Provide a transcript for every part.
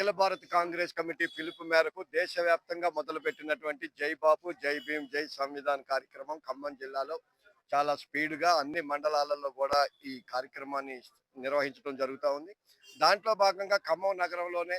అఖిల భారత కాంగ్రెస్ కమిటీ పిలుపు మేరకు దేశవ్యాప్తంగా మొదలుపెట్టినటువంటి జై బాబు జై భీమ్ జై సంవిధాన్ కార్యక్రమం ఖమ్మం జిల్లాలో చాలా స్పీడ్గా అన్ని మండలాలలో కూడా ఈ కార్యక్రమాన్ని నిర్వహించడం జరుగుతూ ఉంది. దాంట్లో భాగంగా ఖమ్మం నగరంలోనే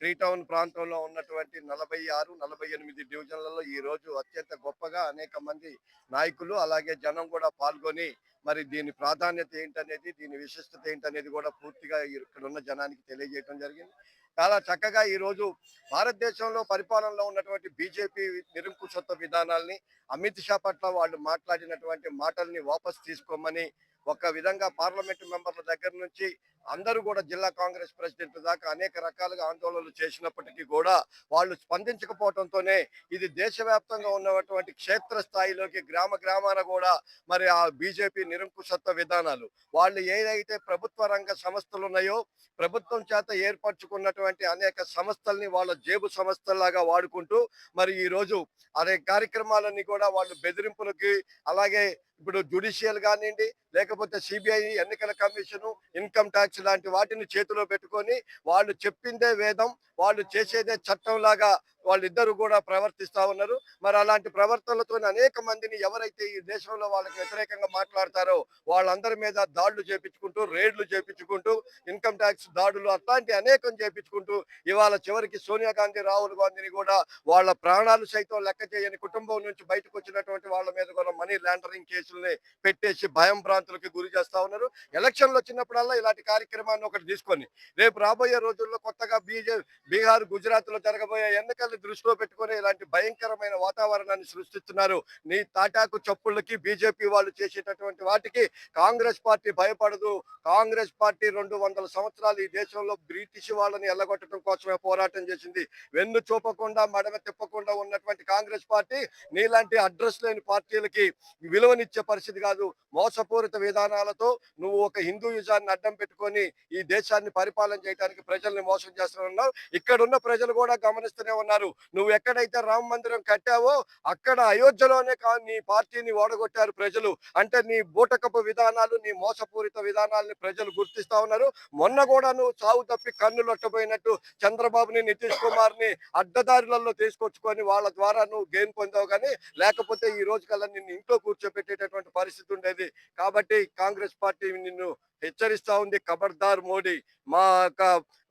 త్రీ టౌన్ ప్రాంతంలో ఉన్నటువంటి నలభై ఆరు నలభై ఎనిమిది డివిజన్లలో ఈ రోజు అత్యంత గొప్పగా అనేక మంది నాయకులు అలాగే జనం కూడా పాల్గొని మరి దీని ప్రాధాన్యత ఏంటనేది దీని విశిష్టత ఏంటనేది కూడా పూర్తిగా ఇక్కడ ఉన్న జనానికి తెలియజేయడం జరిగింది. చాలా చక్కగా ఈ రోజు భారతదేశంలో పరిపాలనలో ఉన్నటువంటి బీజేపీ నిరంకుశత్వ విధానాల్ని అమిత్ షా పట్ల వాళ్ళు మాట్లాడినటువంటి మాటల్ని వాపస్ తీసుకోమని ఒక విధంగా పార్లమెంటు మెంబర్ల దగ్గర నుంచి అందరూ కూడా జిల్లా కాంగ్రెస్ ప్రెసిడెంట్ దాకా అనేక రకాలుగా ఆందోళనలు చేసినప్పటికీ కూడా వాళ్ళు స్పందించకపోవడంతోనే ఇది దేశవ్యాప్తంగా ఉన్నటువంటి క్షేత్ర స్థాయిలోకి గ్రామ గ్రామాన కూడా మరి ఆ బీజేపీ నిరంకుశత్వ విధానాలు. వాళ్ళు ఏదైతే ప్రభుత్వ రంగ సంస్థలు ఉన్నాయో ప్రభుత్వం చేత ఏర్పరచుకున్నటువంటి అనేక సంస్థల్ని వాళ్ళ జేబు సంస్థల్లాగా వాడుకుంటూ మరి ఈ రోజు అదే కార్యక్రమాలన్నీ కూడా వాళ్ళు బెదిరింపులకి అలాగే ఇప్పుడు జ్యుడిషియల్ కానివ్వండి లేకపోతే సిబిఐ ఎన్నికల కమిషను ఇన్కమ్ ట్యాక్స్ లాంటి వాటిని చేతిలో పెట్టుకొని వాళ్ళు చెప్పిందే వేదం వాళ్ళు చేసేదే చట్టం లాగా వాళ్ళిద్దరు కూడా ప్రవర్తిస్తూ ఉన్నారు. మరి అలాంటి ప్రవర్తనలతో అనేక మందిని ఎవరైతే ఈ దేశంలో వాళ్ళకి వ్యతిరేకంగా మాట్లాడతారో వాళ్ళందరి మీద దాడులు చేపించుకుంటూ రేడ్లు చేపించుకుంటూ ఇన్కమ్ ట్యాక్స్ దాడులు అట్లాంటి అనేకం చేపించుకుంటూ ఇవాళ చివరికి సోనియా గాంధీ రాహుల్ గాంధీని కూడా వాళ్ళ ప్రాణాలు సైతం లెక్క చేయని కుటుంబం నుంచి బయటకు వచ్చినటువంటి వాళ్ళ మీద కూడా మనీ లాండరింగ్ కేసుల్ని పెట్టేసి భయం భ్రాంతులకి గురి చేస్తా ఉన్నారు. ఎలక్షన్లు వచ్చినప్పుడల్లా ఇలాంటి కార్యక్రమాన్ని ఒకటి తీసుకొని రేపు రాబోయే రోజుల్లో కొత్తగా బీజే బీహార్ గుజరాత్లో జరగబోయే ఎన్నికల్ని దృష్టిలో పెట్టుకుని ఇలాంటి భయంకరమైన వాతావరణాన్ని సృష్టిస్తున్నారు. నీ తాటాకు చప్పుళ్ళకి బీజేపీ వాళ్ళు చేసేటటువంటి వాటికి కాంగ్రెస్ పార్టీ భయపడదు. కాంగ్రెస్ పార్టీ రెండు వందల సంవత్సరాలు ఈ దేశంలో బ్రిటిష్ వాళ్ళని ఎల్లగొట్టడం కోసమే పోరాటం చేసింది. వెన్ను చూపకుండా మడమ తిప్పకుండా ఉన్నటువంటి కాంగ్రెస్ పార్టీ నీలాంటి అడ్రస్ లేని పార్టీలకి విలువనిచ్చే పరిస్థితి కాదు. మోసపూరిత విధానాలతో నువ్వు ఒక హిందూయిజాన్ని అడ్డం పెట్టుకొని ఈ దేశాన్ని పరిపాలన చేయడానికి ప్రజల్ని మోసం చేస్తున్నావు. ఇక్కడ ఉన్న ప్రజలు కూడా గమనిస్తూనే ఉన్నారు. నువ్వు ఎక్కడైతే రామ మందిరం కట్టావో అక్కడ అయోధ్యలోనే కా నీ పార్టీని ఓడగొట్టారు ప్రజలు. అంటే నీ బూటకపు విధానాలు నీ మోసపూరిత విధానాలని ప్రజలు గుర్తిస్తా ఉన్నారు. మొన్న కూడా నువ్వు చావు తప్పి కన్నులొట్టబోయినట్టు చంద్రబాబుని నితీష్ కుమార్ని అడ్డదారులలో తీసుకొచ్చుకొని వాళ్ళ ద్వారా నువ్వు గేమ్ పొందావు కానీ లేకపోతే ఈ రోజు కల్లా నిన్ను ఇంట్లో కూర్చోబెట్టేటటువంటి పరిస్థితి ఉండేది. కాబట్టి కాంగ్రెస్ పార్టీ నిన్ను హెచ్చరిస్తా ఉంది ఖబర్దార్ మోడీ. మా యొక్క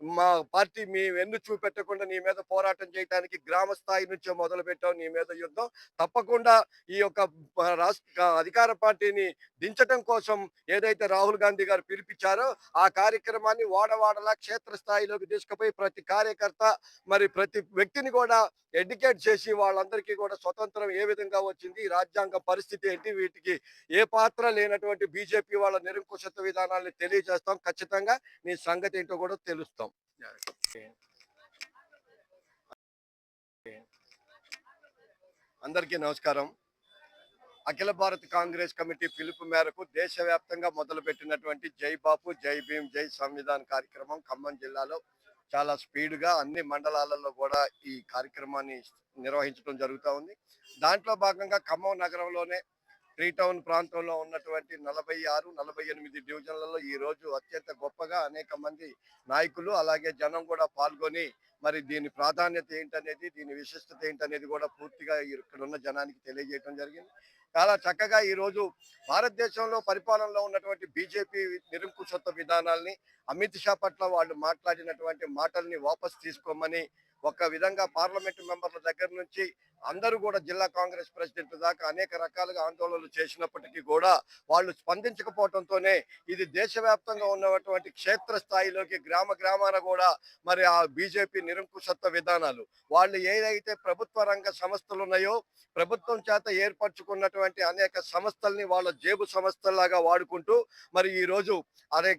మా పార్టీ మీ వెన్ను చూపెట్టకుండా నీ మీద పోరాటం చేయడానికి గ్రామ స్థాయి నుంచే మొదలు పెట్టావు నీ మీద యుద్ధం. తప్పకుండా ఈ యొక్క రాష్ట్ర అధికార పార్టీని దించటం కోసం ఏదైతే రాహుల్ గాంధీ గారు పిలిపించారో ఆ కార్యక్రమాన్ని వాడవాడలా క్షేత్ర స్థాయిలోకి తీసుకుపోయి ప్రతి కార్యకర్త మరి ప్రతి వ్యక్తిని కూడా ఎడ్యుకేట్ చేసి వాళ్ళందరికీ కూడా స్వతంత్రం ఏ విధంగా వచ్చింది రాజ్యాంగ పరిస్థితి ఏంటి వీటికి ఏ పాత్ర లేనటువంటి బీజేపీ వాళ్ళ నిరంకుశత్వ విధానాన్ని తెలియజేస్తాం. ఖచ్చితంగా నీ సంగతి ఏంటో కూడా తెలుస్తాం. అందరికీ నమస్కారం. అఖిల భారత కాంగ్రెస్ కమిటీ పిలుపు మేరకు దేశవ్యాప్తంగా మొదలుపెట్టినటువంటి జై బాపు జై భీమ్ జై సంవిధాన్ కార్యక్రమం ఖమ్మం జిల్లాలో చాలా స్పీడ్గా అన్ని మండలాలలో కూడా ఈ కార్యక్రమాన్ని నిర్వహించడం జరుగుతూ ఉంది. దాంట్లో భాగంగా ఖమ్మం నగరంలోనే త్రీ టౌన్ ప్రాంతంలో ఉన్నటువంటి నలభై ఆరు నలభై ఎనిమిది డివిజన్లలో ఈరోజు అత్యంత గొప్పగా అనేక మంది నాయకులు అలాగే జనం కూడా పాల్గొని మరి దీని ప్రాధాన్యత ఏంటనేది దీని విశిష్టత ఏంటనేది కూడా పూర్తిగా ఇక్కడ ఉన్న జనానికి తెలియజేయడం జరిగింది. చాలా చక్కగా ఈరోజు భారతదేశంలో పరిపాలనలో ఉన్నటువంటి బీజేపీ నిరంకుశత్వ విధానాల్ని అమిత్ షా పట్ల వాళ్ళు మాట్లాడినటువంటి మాటల్ని వాపస్ తీసుకోమని ఒక విధంగా పార్లమెంటు మెంబర్ల దగ్గర నుంచి అందరూ కూడా జిల్లా కాంగ్రెస్ ప్రెసిడెంట్ దాకా అనేక రకాలుగా ఆందోళనలు చేసినప్పటికీ కూడా వాళ్ళు స్పందించకపోవడంతోనే ఇది దేశవ్యాప్తంగా ఉన్నటువంటి క్షేత్ర స్థాయిలోకి గ్రామ గ్రామాన కూడా మరి ఆ బీజేపీ నిరంకుశత్వ విధానాలు. వాళ్ళు ఏదైతే ప్రభుత్వ రంగ సంస్థలు ఉన్నాయో ప్రభుత్వం చేత ఏర్పరచుకున్నటువంటి అనేక సంస్థల్ని వాళ్ళ జేబు సంస్థల్లాగా వాడుకుంటూ మరి ఈ రోజు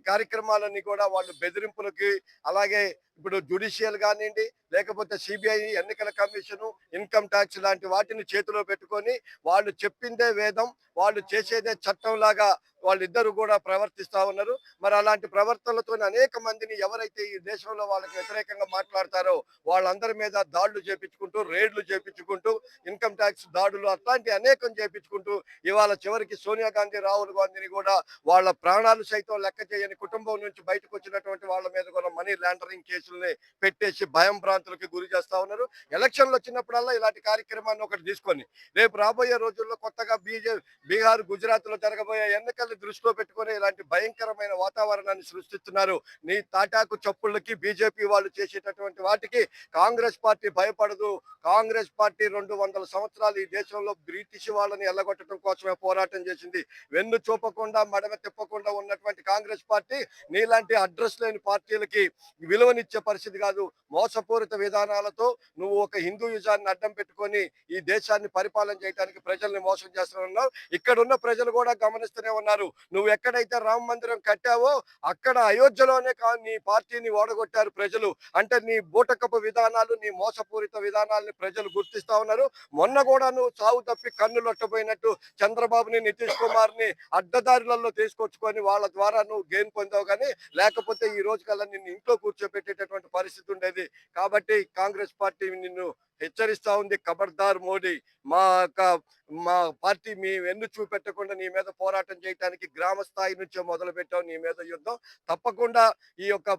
కార్యక్రమాలన్నీ కూడా వాళ్ళు బెదిరింపులకి అలాగే ఇప్పుడు జుడిషియల్ కానివ్వండి లేకపోతే సిబిఐ ఎన్నికల కమిషను ఇన్కమ్ ట్యాక్స్ లాంటి వాటిని చేతిలో పెట్టుకొని వాళ్ళు చెప్పిందే వేదం వాళ్ళు చేసేదే చట్టం లాగా వాళ్ళిద్దరు కూడా ప్రవర్తిస్తూ ఉన్నారు. మరి అలాంటి ప్రవర్తనలతో అనేక మందిని ఎవరైతే ఈ దేశంలో వాళ్ళకి వ్యతిరేకంగా మాట్లాడతారో వాళ్ళందరి మీద దాడులు చేపించుకుంటూ రేడ్లు చేపించుకుంటూ ఇన్కమ్ ట్యాక్స్ దాడులు అట్లాంటి అనేకం చేపించుకుంటూ ఇవాళ చివరికి సోనియా గాంధీ రాహుల్ గాంధీని కూడా వాళ్ళ ప్రాణాలు సైతం లెక్క చేయని కుటుంబం నుంచి బయటకు వచ్చినటువంటి వాళ్ళ మీద కూడా మనీ లాండరింగ్ కేసుల్ని పెట్టేసి భయం భ్రాంతులకి గురి చేస్తా ఉన్నారు. ఎలక్షన్లు వచ్చినప్పుడల్లా ఇలాంటి కార్యక్రమాన్ని ఒకటి తీసుకొని రేపు రాబోయే రోజుల్లో కొత్తగా బీజే బీహార్ గుజరాత్లో జరగబోయే ఎన్నికల్ని దృష్టిలో పెట్టుకుని ఇలాంటి భయంకరమైన వాతావరణాన్ని సృష్టిస్తున్నారు. నీ తాటాకు చప్పుళ్ళకి బీజేపీ వాళ్ళు చేసేటటువంటి వాటికి కాంగ్రెస్ పార్టీ భయపడదు. కాంగ్రెస్ పార్టీ రెండు వందల సంవత్సరాలు ఈ దేశంలో బ్రిటిష్ వాళ్ళని ఎల్లగొట్టడం కోసమే పోరాటం చేసింది. వెన్ను చూపకుండా మడమ తిప్పకుండా ఉన్నటువంటి కాంగ్రెస్ పార్టీ నీలాంటి అడ్రస్ లేని పార్టీలకి విలువనిచ్చే పరిస్థితి కాదు. మోసపూరిత విధానాలతో నువ్వు ఒక హిందూయిజాన్ని అడ్డం పెట్టుకొని ఈ దేశాన్ని పరిపాలన చేయడానికి ప్రజల్ని మోసం చేస్తున్నావు. ఇక్కడున్న ప్రజలు కూడా గమనిస్తూనే ఉన్నారు. నువ్వు ఎక్కడైతే రామ మందిరం కట్టావో అక్కడ అయోధ్యలోనే కా నీ పార్టీని ఓడగొట్టారు ప్రజలు. అంటే నీ బూటకపు విధానాలు నీ మోసపూరిత విధానాల్ని ప్రజలు గుర్తిస్తా ఉన్నారు. మొన్న కూడా నువ్వు చావు తప్పి కన్నులొట్టబోయినట్టు చంద్రబాబుని నితీష్ కుమార్ని అడ్డదారులలో తీసుకొచ్చుకొని వాళ్ళ ద్వారా నువ్వు గేమ్ పొందావు కానీ లేకపోతే ఈ రోజు కల్లా నిన్ను ఇంట్లో కూర్చోబెట్టేటటువంటి పరిస్థితి ఉండేది. కాబట్టి కాంగ్రెస్ పార్టీ నిన్ను హెచ్చరిస్తా ఉంది ఖబర్దార్ మోడీ. మా యొక్క మా పార్టీ మీ వెన్ను చూపెట్టకుండా నీ మీద పోరాటం చేయడానికి గ్రామ స్థాయి నుంచే మొదలు పెట్టావు నీ మీద యుద్ధం. తప్పకుండా ఈ యొక్క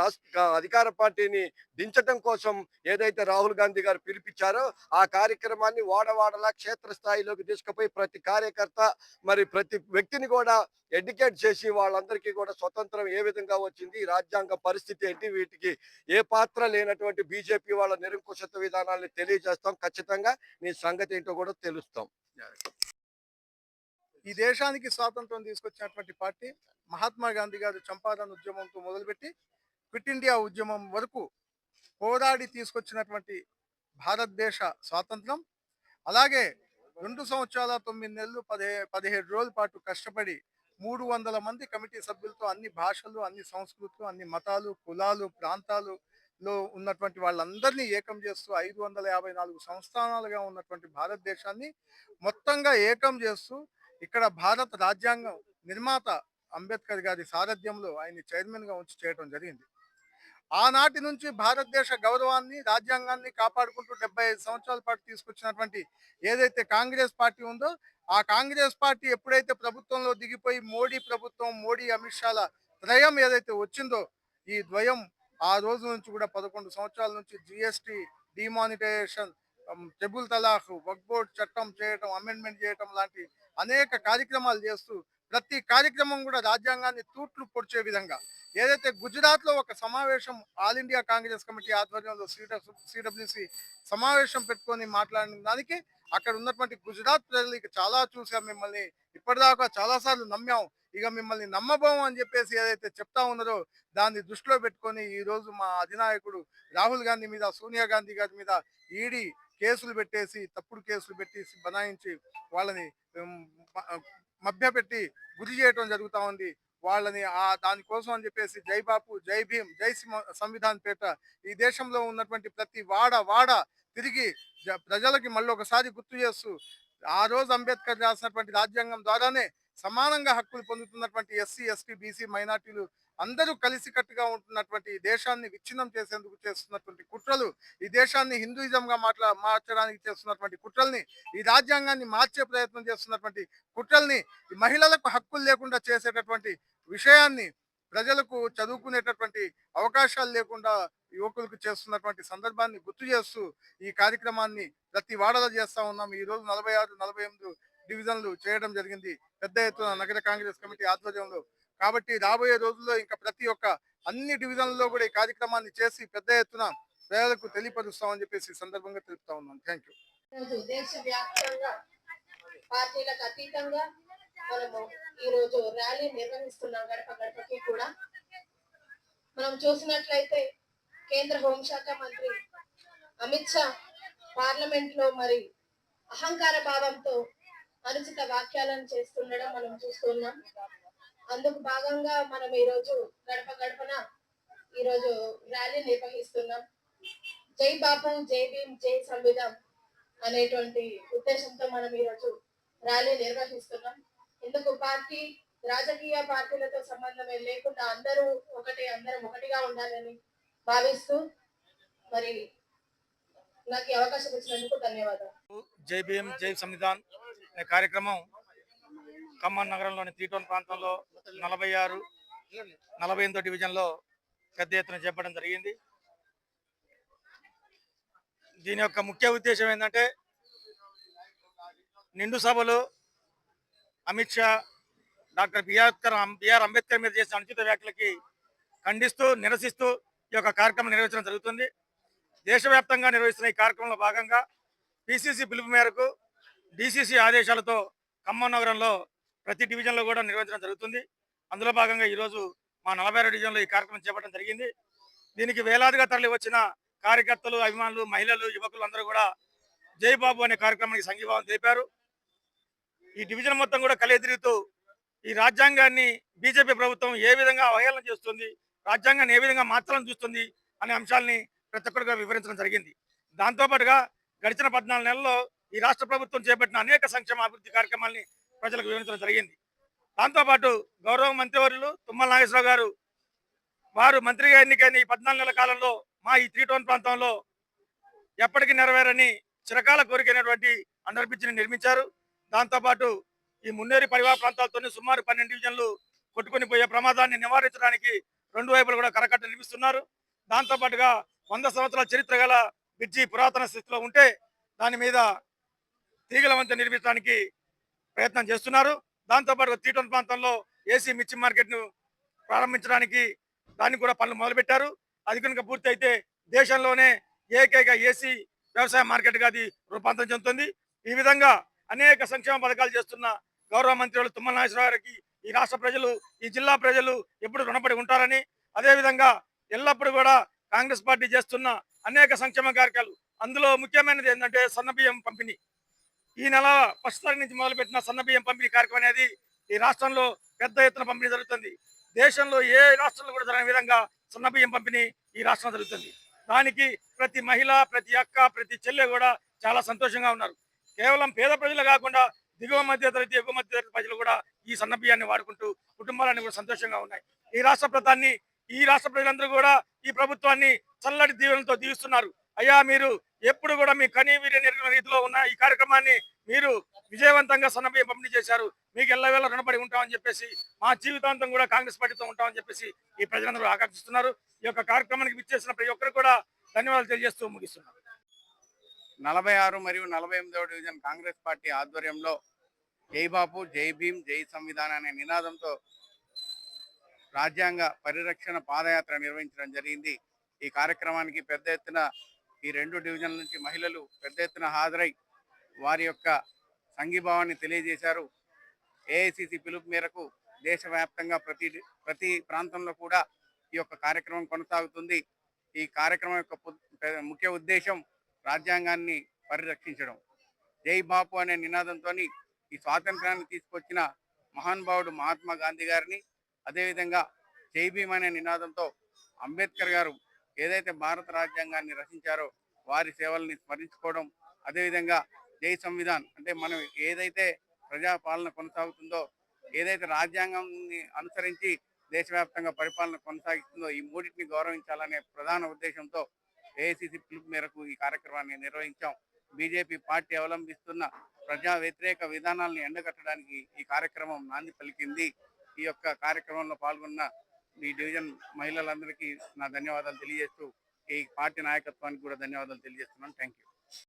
రాష్ట్ర అధికార పార్టీని దించడం కోసం ఏదైతే రాహుల్ గాంధీ గారు పిలిపించారో ఆ కార్యక్రమాన్ని వాడవాడలా క్షేత్ర స్థాయిలోకి తీసుకుపోయి ప్రతి కార్యకర్త మరి ప్రతి వ్యక్తిని కూడా ఎడ్యుకేట్ చేసి వాళ్ళందరికీ కూడా స్వతంత్రం ఏ విధంగా వచ్చింది రాజ్యాంగ పరిస్థితి ఏంటి వీటికి ఏ పాత్ర లేనటువంటి బీజేపీ వాళ్ళ నిరంకుశత విధానాల్ని తెలియజేస్తాం. ఖచ్చితంగా నీ సంగతి ఏంటో కూడా తెలుస్తాం. ఈ దేశానికి స్వాతంత్రం తీసుకొచ్చినటువంటి పార్టీ మహాత్మా గాంధీ గారు చంపారన్ ఉద్యమంతో మొదలుపెట్టి క్విట్ ఇండియా ఉద్యమం వరకు పోరాడి తీసుకొచ్చినటువంటి భారతదేశ స్వాతంత్రం. అలాగే రెండు సంవత్సరాల తొమ్మిది నెలలు పదిహే పదిహేడు రోజుల పాటు కష్టపడి మూడు వందల మంది కమిటీ సభ్యులతో అన్ని భాషలు అన్ని సంస్కృతులు అన్ని మతాలు కులాలు ప్రాంతాలు లో ఉన్నటువంటి వాళ్ళందరినీ ఏకం చేస్తూ ఐదు వందల యాభై నాలుగు సంస్థానాలుగా ఉన్నటువంటి భారతదేశాన్ని మొత్తంగా ఏకం చేస్తూ ఇక్కడ భారత రాజ్యాంగం నిర్మాత అంబేద్కర్ గారి సారథ్యంలో ఆయన చైర్మన్గా ఉంచి చేయడం జరిగింది. ఆనాటి నుంచి భారతదేశ గౌరవాన్ని రాజ్యాంగాన్ని కాపాడుకుంటూ డెబ్బై ఐదు సంవత్సరాల పాటు తీసుకొచ్చినటువంటి ఏదైతే కాంగ్రెస్ పార్టీ ఉందో ఆ కాంగ్రెస్ పార్టీ ఎప్పుడైతే ప్రభుత్వంలో దిగిపోయి మోడీ ప్రభుత్వం మోడీ అమిత్ షాల త్రయం ఏదైతే వచ్చిందో ఈ ద్వయం ఆ రోజు నుంచి కూడా పదకొండు సంవత్సరాల నుంచి జిఎస్టి డిమానిటైజేషన్ ట్రిబుల్ తలాఖ్ వక్ బోర్డ్ చట్టం చేయటం అమెండ్మెంట్ చేయటం లాంటి అనేక కార్యక్రమాలు చేస్తూ ప్రతి కార్యక్రమం కూడా రాజ్యాంగాన్ని తూట్లు పొడిచే విధంగా. ఏదైతే గుజరాత్లో ఒక సమావేశం ఆల్ ఇండియా కాంగ్రెస్ కమిటీ ఆధ్వర్యంలో సిడబ్ల్యూసి సమావేశం పెట్టుకొని మాట్లాడిన దానికి అక్కడ ఉన్నటువంటి గుజరాత్ ప్రజలు ఇక చాలా చూసాం మిమ్మల్ని. ఇప్పటిదాకా చాలా సార్లు నమ్మాం. ఇక మిమ్మల్ని నమ్మబోం అని చెప్పేసి ఏదైతే చెప్తా ఉన్నారో దాన్ని దృష్టిలో పెట్టుకొని ఈ రోజు మా అధినాయకుడు రాహుల్ గాంధీ మీద సోనియా గాంధీ గారి మీద ఈడీ కేసులు పెట్టేసి తప్పుడు కేసులు పెట్టేసి బనాయించి వాళ్ళని మభ్యపెట్టి గురి చేయటం జరుగుతా ఉంది. వాళ్ళని ఆ దానికోసం అని చెప్పేసి జై బాపు జై భీమ్ జై సంవిధాన్ పేట ఈ దేశంలో ఉన్నటువంటి ప్రతి వాడ వాడ తిరిగి జ- ప్రజలకి మళ్ళీ ఒకసారి గుర్తు చేస్తూ ఆ రోజు అంబేద్కర్ రాసినటువంటి రాజ్యాంగం ద్వారానే సమానంగా హక్కులు పొందుతున్నటువంటి ఎస్సీ ఎస్టీ బీసీ మైనార్టీలు అందరూ కలిసికట్టుగా ఉంటున్నటువంటి దేశాన్ని విచ్ఛిన్నం చేసేందుకు చేస్తున్నటువంటి కుట్రలు ఈ దేశాన్ని హిందూయిజంగా మాట్లా మార్చడానికి చేస్తున్నటువంటి కుట్రల్ని ఈ రాజ్యాంగాన్ని మార్చే ప్రయత్నం చేస్తున్నటువంటి కుట్రల్ని ఈ మహిళలకు హక్కులు లేకుండా చేసేటటువంటి విషయాన్ని ప్రజలకు చదువుకునేటటువంటి అవకాశాలు లేకుండా యువకులకు చేస్తున్నటువంటి సందర్భాన్ని గుర్తు చేస్తూ ఈ కార్యక్రమాన్ని ప్రతి వాడలో చేస్తా ఉన్నాం. ఈ రోజు నలభై ఆరు నలభై ఎనిమిది డివిజన్లు చేయడం జరిగింది. పెద్ద ఎత్తున నగర కాంగ్రెస్ కమిటీ ఆధ్వర్యంలో కాబట్టి రాబోయే రోజుల్లో ఇంకా ప్రతి ఒక్క అన్ని డివిజన్లలో కూడా ఈ కార్యక్రమాన్ని చేసి పెద్ద ఎత్తున ప్రజలకు తెలియపరుస్తామని చెప్పేసి ఈ సందర్భంగా తెలుపుతా ఉన్నాను. థ్యాంక్ యూ పార్టీలకు అతీతంగా మనము ఈ రోజు ర్యాలీ నిర్వహిస్తున్నాం గడప గడపకి కూడా. మనం చూసినట్లయితే కేంద్ర హోంశాఖ మంత్రి అమిత్ షా పార్లమెంట్లో మరి అహంకార భావంతో అనుచిత వాక్యాలను చేస్తుండడం మనం చూస్తున్నాం. అందుకు భాగంగా మనం ఈ రోజు గడప గడపన ఈ రోజు ర్యాలీ నిర్వహిస్తున్నాం. జై బాపు జై భీమ్ జై సంవిధాన్ అనేటువంటి ఉద్దేశంతో మనం ఈరోజు ర్యాలీ నిర్వహిస్తున్నాం. ఇందుకు పార్టీ రాజకీయ పార్టీలతో సంబంధమే లేకుండా అందరూ ఒకటి అందరం ఒకటిగా ఉండాలని భావిస్తూ మరి నాకు అవకాశం ఇచ్చినందుకు ధన్యవాదాలు. జై భీమ్ జై సంవిధాన్ అనే కార్యక్రమం ఖమ్మం నగరంలోని తీటోన్ ప్రాంతంలో నలభై ఆరు నలభై ఎనిమిదో డివిజన్లో పెద్ద ఎత్తున చేపట్టడం జరిగింది. దీని యొక్క ముఖ్య ఉద్దేశం ఏంటంటే నిండు సభలు Amit Shah doctor BR BR Ambedkar మీద చేసిన అనుచిత వ్యాఖ్యలకి ఖండిస్తూ నిరసిస్తూ ఈ యొక్క కార్యక్రమం నిర్వహించడం జరుగుతుంది. దేశవ్యాప్తంగా నిర్వహిస్తున్న ఈ కార్యక్రమంలో భాగంగా పిసిసి పిలుపు మేరకు డిసిసి ఆదేశాలతో ఖమ్మం నగరంలో ప్రతి డివిజన్లో కూడా నిర్వహించడం జరుగుతుంది. అందులో భాగంగా ఈరోజు మా నలభై డివిజన్లో ఈ కార్యక్రమం చేపట్టడం జరిగింది. దీనికి వేలాదిగా తరలి వచ్చిన కార్యకర్తలు అభిమానులు మహిళలు యువకులు అందరూ కూడా జయబాబు అనే కార్యక్రమానికి సంఘీభావం తెలిపారు. ఈ డివిజన్ మొత్తం కూడా కలియతిరుగుతూ ఈ రాజ్యాంగాన్ని బీజేపీ ప్రభుత్వం ఏ విధంగా అవహేళన చేస్తుంది రాజ్యాంగాన్ని ఏ విధంగా మార్చాలని చూస్తుంది అనే అంశాలని ప్రతి ఒక్కరుగా వివరించడం జరిగింది. దాంతోపాటుగా గడిచిన పద్నాలుగు నెలల్లో ఈ రాష్ట్ర ప్రభుత్వం చేపట్టిన అనేక సంక్షేమ అభివృద్ధి కార్యక్రమాల్ని ప్రజలకు వివరించడం జరిగింది. దాంతోపాటు గౌరవ మంత్రివర్యులు తుమ్మల నాగేశ్వరరావు గారు వారు మంత్రిగా ఎన్నికైన ఈ పద్నాలుగు నెలల కాలంలో మా ఈ త్రీ టౌన్ ప్రాంతంలో ఎప్పటికీ నెరవేరని చిరకాల కోరికైనటువంటి అండర్ బ్రిడ్జ్ని నిర్మించారు. దాంతోపాటు ఈ మున్నేరు పరివాహ ప్రాంతాలతోనే సుమారు పన్నెండు డివిజన్లు కొట్టుకుని పోయే ప్రమాదాన్ని నివారించడానికి రెండు వైపులు కూడా కరకట్ట నిర్మిస్తున్నారు. దాంతో పాటుగా వంద సంవత్సరాల చరిత్ర గల బ్రిడ్జి పురాతన స్థితిలో ఉంటే దాని మీద తీగల వంతెన నిర్మించడానికి ప్రయత్నం చేస్తున్నారు. దాంతోపాటు తీటోన్ ప్రాంతంలో ఏసీ మిర్చి మార్కెట్ను ప్రారంభించడానికి దాన్ని కూడా పనులు మొదలుపెట్టారు. అది కనుక పూర్తి అయితే దేశంలోనే ఏకైక ఏసీ వ్యవసాయ మార్కెట్గా అది రూపాంతరం చెందుతుంది. ఈ విధంగా అనేక సంక్షేమ పథకాలు చేస్తున్న గౌరవ మంత్రులు తుమ్మల నాగేశ్వరరావు గారికి ఈ రాష్ట్ర ప్రజలు ఈ జిల్లా ప్రజలు ఎప్పుడు రుణపడి ఉంటారని అదేవిధంగా ఎల్లప్పుడూ కూడా కాంగ్రెస్ పార్టీ చేస్తున్న అనేక సంక్షేమ కార్యక్రమాలు. అందులో ముఖ్యమైనది ఏంటంటే సన్నబియ్యం పంపిణీ. ఈ నెల ఫస్ట్ తారీఖు నుంచి మొదలుపెట్టిన సన్నబియ్యం పంపిణీ కార్యక్రమం అనేది ఈ రాష్ట్రంలో పెద్ద ఎత్తున పంపిణీ జరుగుతుంది. దేశంలో ఏ రాష్ట్రంలో కూడా జరగని విధంగా సన్నబియ్యం పంపిణీ ఈ రాష్ట్రంలో జరుగుతుంది. దానికి ప్రతి మహిళ ప్రతి అక్క ప్రతి చెల్లె కూడా చాలా సంతోషంగా ఉన్నారు. కేవలం పేద ప్రజలు కాకుండా దిగువ మధ్య తరగతి ఎగువ మధ్య తరగతి ప్రజలు కూడా ఈ సన్నబియ్యాన్ని వాడుకుంటూ కుటుంబాలన్నీ కూడా సంతోషంగా ఉన్నాయి. ఈ రాష్ట్ర ప్రధాన్ని ఈ రాష్ట్ర ప్రజలందరూ కూడా ఈ ప్రభుత్వాన్ని చల్లటి దీవెనతో దీవిస్తున్నారు. అయ్యా మీరు ఎప్పుడు కూడా మీ కనీ వీరి రీతిలో ఉన్న ఈ కార్యక్రమాన్ని మీరు విజయవంతంగా సన్నబియ్యం పంపిణీ చేశారు. మీకు ఎల్లవేళ రుణపడి ఉంటామని చెప్పేసి మా జీవితాంతం కూడా కాంగ్రెస్ పార్టీతో ఉంటామని చెప్పేసి ఈ ప్రజలందరూ ఆకాంక్షిస్తున్నారు. ఈ యొక్క కార్యక్రమానికి విచ్చేసిన ప్రతి ఒక్కరు కూడా ధన్యవాదాలు తెలియజేస్తూ ముగిస్తున్నారు నలభై ఆరు మరియు నలభై ఎనిమిదవ డివిజన్ కాంగ్రెస్ పార్టీ ఆధ్వర్యంలో జై బాపు జై భీమ్ జై సంవిధాన అనే నినాదంతో రాజ్యాంగ పరిరక్షణ పాదయాత్ర నిర్వహించడం జరిగింది. ఈ కార్యక్రమానికి పెద్ద ఎత్తున ఈ రెండు డివిజన్ల నుంచి మహిళలు పెద్ద ఎత్తున హాజరై వారి యొక్క సంఘీభావాన్ని తెలియజేశారు. ఏఐసిసి పిలుపు మేరకు దేశవ్యాప్తంగా ప్రతి ప్రతి ప్రాంతంలో కూడా ఈ యొక్క కార్యక్రమం కొనసాగుతుంది. ఈ కార్యక్రమం యొక్క పు- ముఖ్య ఉద్దేశం రాజ్యాంగాన్ని పరిరక్షించడం. జై బాపు అనే నినాదంతో ఈ స్వాతంత్రాన్ని తీసుకొచ్చిన మహానుభావుడు మహాత్మా గాంధీ గారిని అదేవిధంగా జై భీమ్ అనే నినాదంతో అంబేద్కర్ గారు ఏదైతే భారత రాజ్యాంగాన్ని రచించారో వారి సేవల్ని స్మరించుకోవడం అదేవిధంగా జై సంవిధాన్ అంటే మనం ఏదైతే ప్రజాపాలన కొనసాగుతుందో ఏదైతే రాజ్యాంగాన్ని అనుసరించి దేశవ్యాప్తంగా పరిపాలన కొనసాగిస్తుందో ఈ మూడింటిని గౌరవించాలనే ప్రధాన ఉద్దేశంతో ఏఐసిసి పిలుపు మేరకు ఈ కార్యక్రమాన్ని నిర్వహించాం. బీజేపీ పార్టీ అవలంబిస్తున్న ప్రజా వ్యతిరేక విధానాలను ఎండగట్టడానికి ఈ కార్యక్రమం నాంది పలికింది. ఈ యొక్క కార్యక్రమంలో పాల్గొన్న ఈ డివిజన్ మహిళలందరికీ నా ధన్యవాదాలు తెలియజేస్తూ ఈ పార్టీ నాయకత్వానికి కూడా ధన్యవాదాలు తెలియజేస్తున్నాను. Thank you